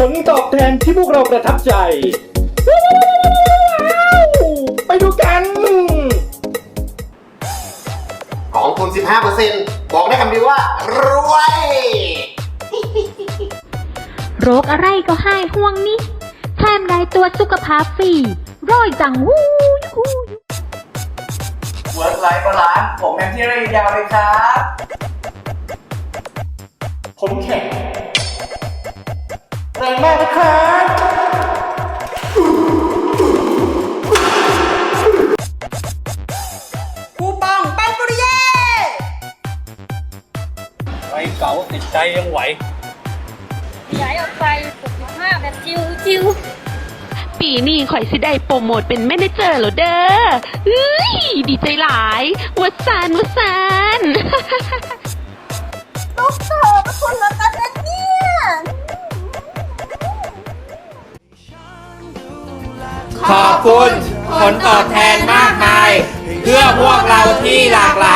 ผลตอบแทนที่พวกเราประทับใจ ไปดูกันกองทุน15%บอกได้คำเดียวว่ารวย โรคอะไรก็หายห่วงนี่แถมได้ตัวจสุขภาพฟรีร้อยจังวู้ยูฮูเวิร์กไลฟ์บาลานซ์ผมแอมที่ระยาวเลยครับ ผมแข็ง แรงมากนะครับคูปองปังปุริเย่ไปเก๋าติดใจยังไหวย้ายออกไป65แบบจิวจิวปีนี้ข่อยสิได้โปรโมทเป็นแมเนเจอร์เหรอเด้อเอ้ยดีใจหลายวัสานวัสานลูกเธอเป็นคนละกั ขอบคุณผลตอบแทนมากมาย เพื่อพวกเราที่หลากหลาย